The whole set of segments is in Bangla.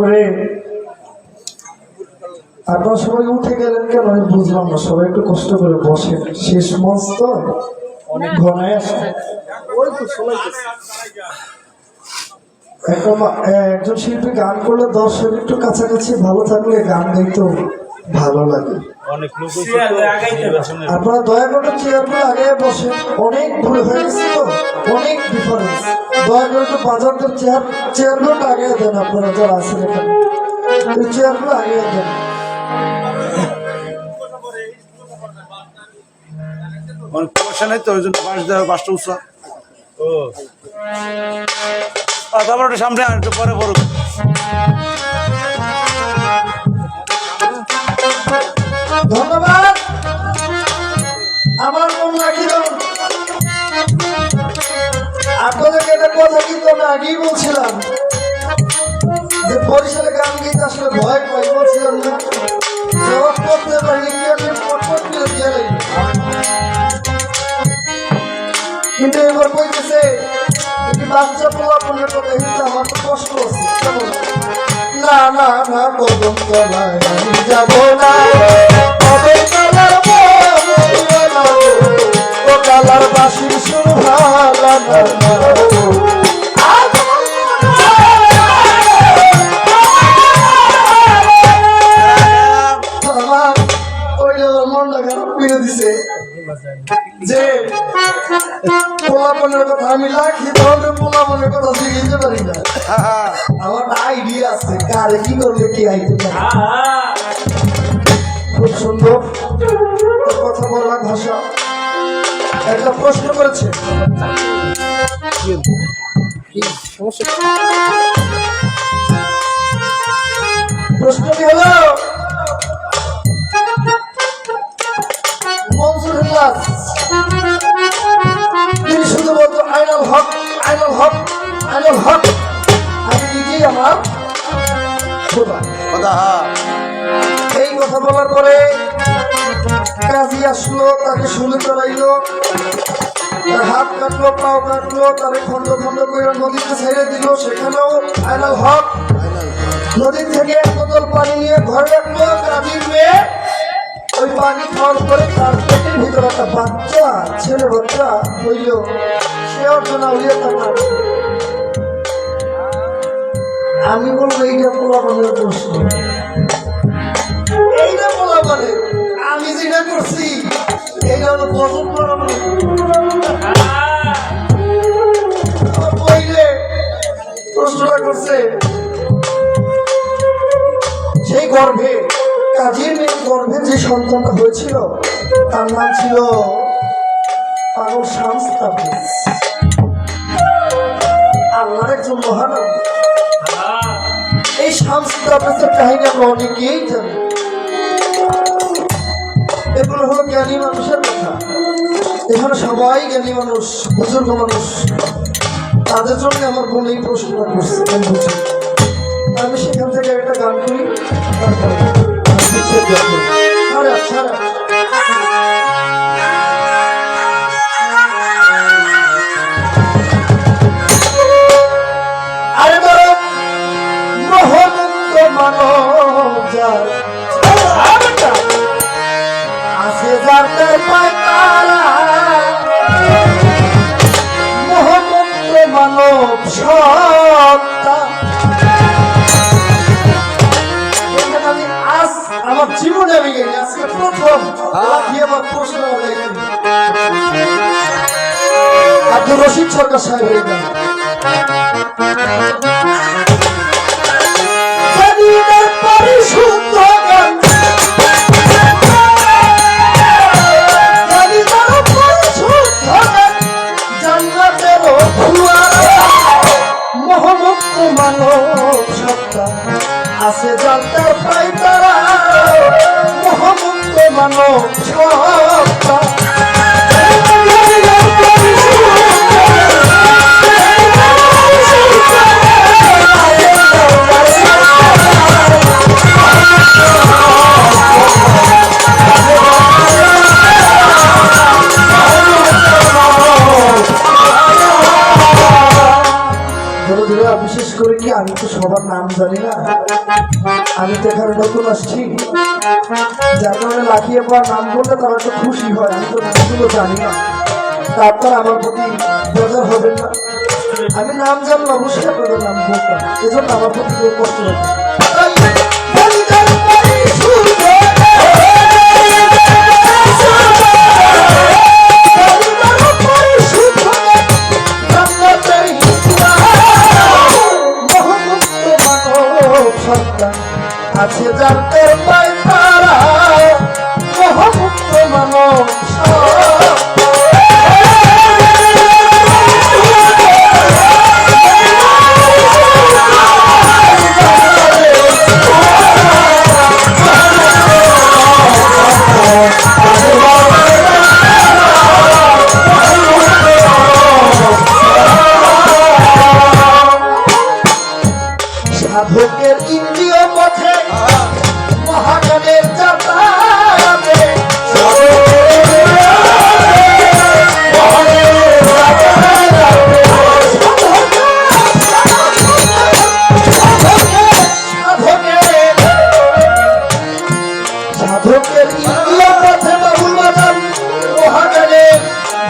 করে। আপনারা সবাই উঠে গেলেন কেন? আমি বুঝলাম না, সবাই একটু কষ্ট করে বসেন। শেষ মঞ্চ তো? অনেক ঘনায় আসে একজন শিল্পী গান করলে দর্শক একটু কাছাকাছি ভালো থাকলে গান গাইতেও ভালো লাগে। আপনারা দয়া করে চেয়ারগুলো আগে বসে অনেক ভুল হয়ে গেছে তো। অনেক ডিফারেন্স দয়া করে একটু বাজারদের চেয়ার চেয়ারগুলো আগে দেন আপনারা যারা আছেন এখানে। চেয়ারগুলো আগে দেন। অনেক পয়সা নেই তো ওই জন্য বাঁশ দেওয়া বাসটা উঁচা। ও। তারপর সামনে আর একটু পরে পড়ুক ধন্যবাদ। আমার মন রাখিল। আপনাদেরকে একটা কথা কিন্তু আমি আগেই বলছিলাম, যে বরিশালে গান গীত আসলে ভয় পাই, বলছিলাম না। না না কদম তলায় খারাপ করে দিছে যে পোলাপনের কথা আমি রাখি তাহলে পোলাপনের কথা শিখিতে পারি না আমার আইডিয়া আছে কারে কি করলে কি আইতে পারে? খুব সুন্দর? কথা বলার ভাষা একটা প্রশ্ন করেছে প্রশ্নটি হলো? হ্যাঁ এই কথা বলার পরে কাজী আসলো, তাকে শুনে চড়াইলো হাত কাটলো, পাও কাটলো তারে খন্ড খন্ড করে নদীতে ছেড়ে দিল। সেখানেও আইনাল হক। নদী থেকে এক বোতল পানি নিয়ে ঘরে রাখল কাজীর মেয়ে। ওই পানি খাওয়ার পরে তার পেটের ভিতরে একটা বাচ্চা, ছেলে বাচ্চা হইল। সে অর্জন হইলে তার নাম আমি বলব, এইটা পোলাপানের প্রশ্ন। এইটা পোলাপানে আমি যেটা করছি, এইটা হলো প্রথম পোলাপানে আমার বইলে প্রশ্নটা করছে, সেই গর্ভে, কাজীর মেয়ের গর্ভে যে সন্তানটা হয়েছিল, তার নাম ছিল পাগল শামস তাবরিজ আল্লাহর একজন মহানব তাবরিজের কাহিনী আমরা অনেকেই জানি। এগুলো হলো জ্ঞানী মানুষের কথা। এখানে সবাই জ্ঞানী মানুষ, বুজুর্গ মানুষ। তাদের জন্য আমার বোন এই প্রশ্নটা করছে। আমি সেখান থেকে একটা গান করি, তারপরে প্রথম। লাফিয়ে আমার প্রশ্ন আব্দুর রশিদ সরকার সাহেবের আমি তো এখানে নতুন আসছি। যার কারণে লাফিয়ে পাওয়ার নাম বললে তারা তো খুশি হয়, আমি তো নামগুলো জানি না। তারপর আমার প্রতি বেজার হবেন না। আমি নাম জানলে অবশ্যই আপনাদের নাম বলতাম। এজন্য আমার প্রতি কেউ কষ্ট হবে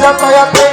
যাতায়াতে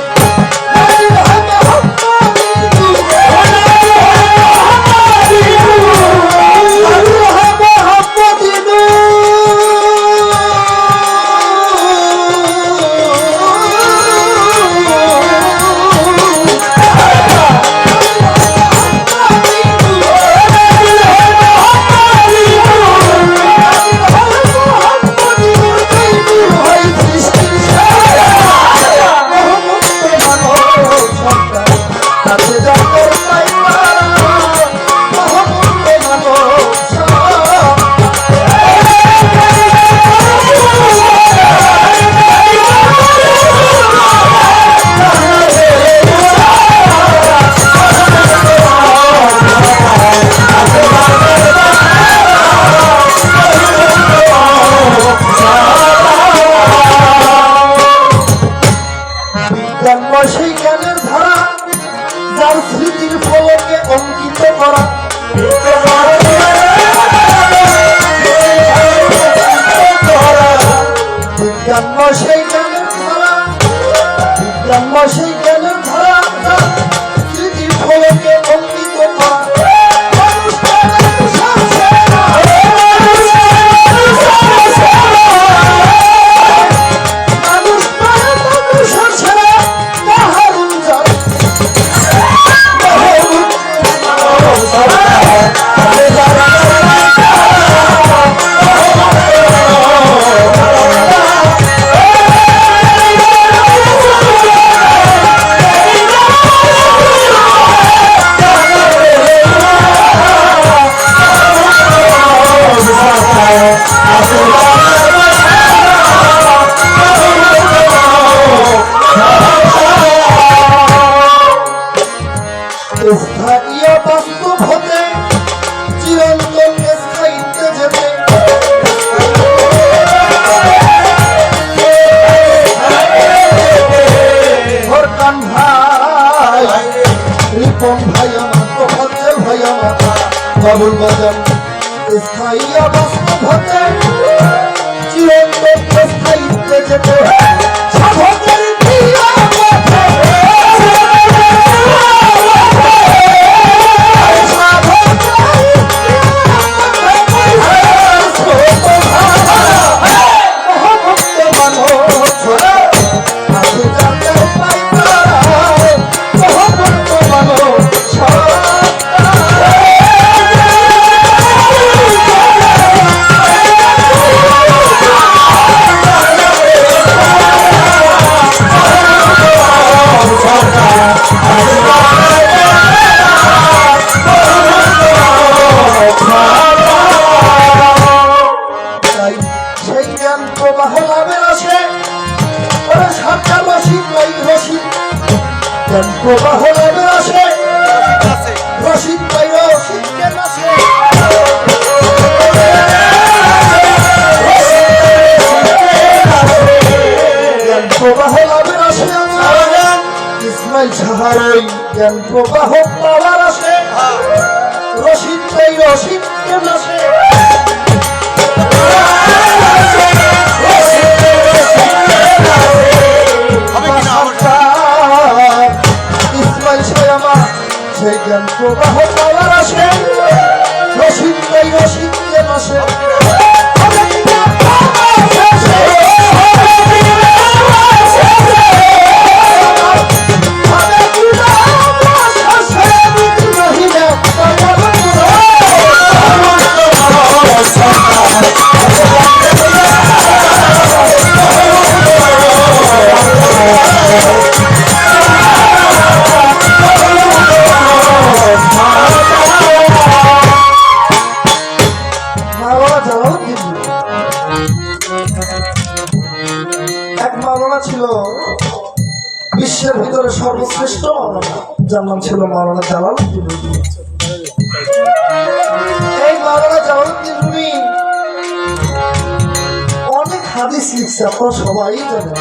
হাদিস লিখছে আপনারা সবাই জানেন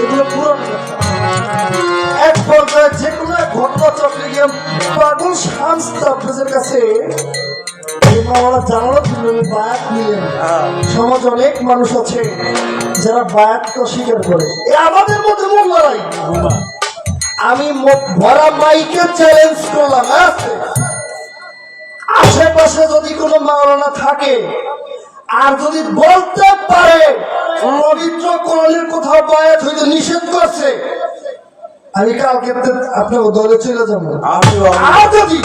এগুলো কথা এক পর্যায়ে যে কোনো এক ঘটনা চক্রে গিয়ে পাগল শামস তাফরিজের কাছে বায়াত নিলেন সমাজ অনেক মানুষ আছে যারা বায়াতকে অস্বীকার করে। এ আমাদের মধ্যে মোল্লারাই আমি ভরা মাইকে চ্যালেঞ্জ করলাম হ্যাঁ? আশেপাশে যদি কোনো মাওলানা থাকে আর যদি বলতে পারে পবিত্র কোরআনের কোথাও বায়াত হইতে নিষেধ করছে আমি কালকে আপনার দলে চলে যাব। আর যদি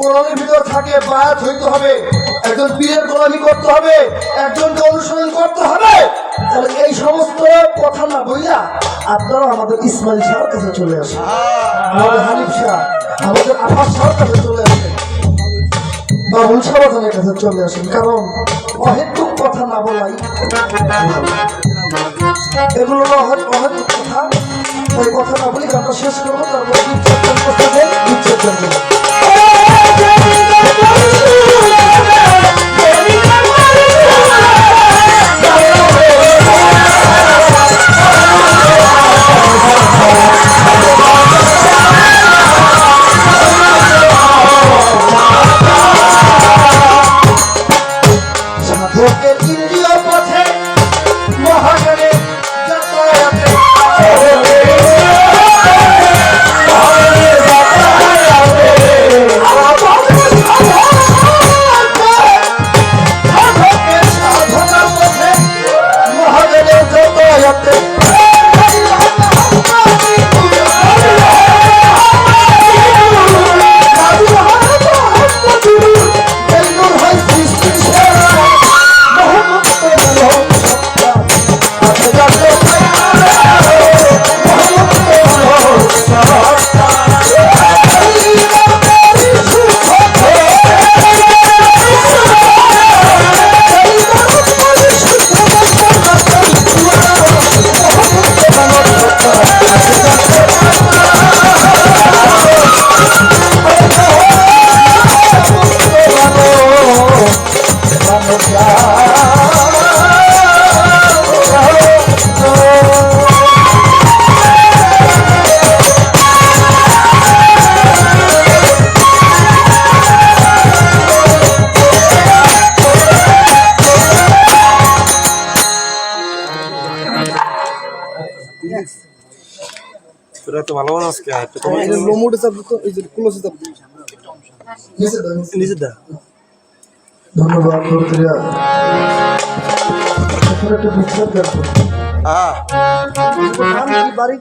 কোরআনের ভিতর থাকে বায়াত হইতে হবে একজন পীরের গোলামি করতে হবে একজনকে অনুসরণ করতে হবে তাহলে এই সমস্ত কথা না বইয়া আপনারা আমাদের ইসমাইল শাহর কাছে চলে আসেন। আমাদের হানিফ শাহ আমাদের আফাস শাহর কাছে চলে আসেন। বাবুল সাবাজানের কাছে চলে আসেন, কারণ অহেতুক কথা না বলাই এগুলো অহেতুক কথা, ওই কথা না বলি গানটা শেষ করব, তারপর ভালো মানুষ কে একটু কমাই এই লোমোটে চাপ দিত এই যে ক্লোজে চাপ। দিত নিচে দাও, ধন্যবাদ বন্ধুরা একটু বিশ্রাম দেখো হ্যাঁ বাড়ি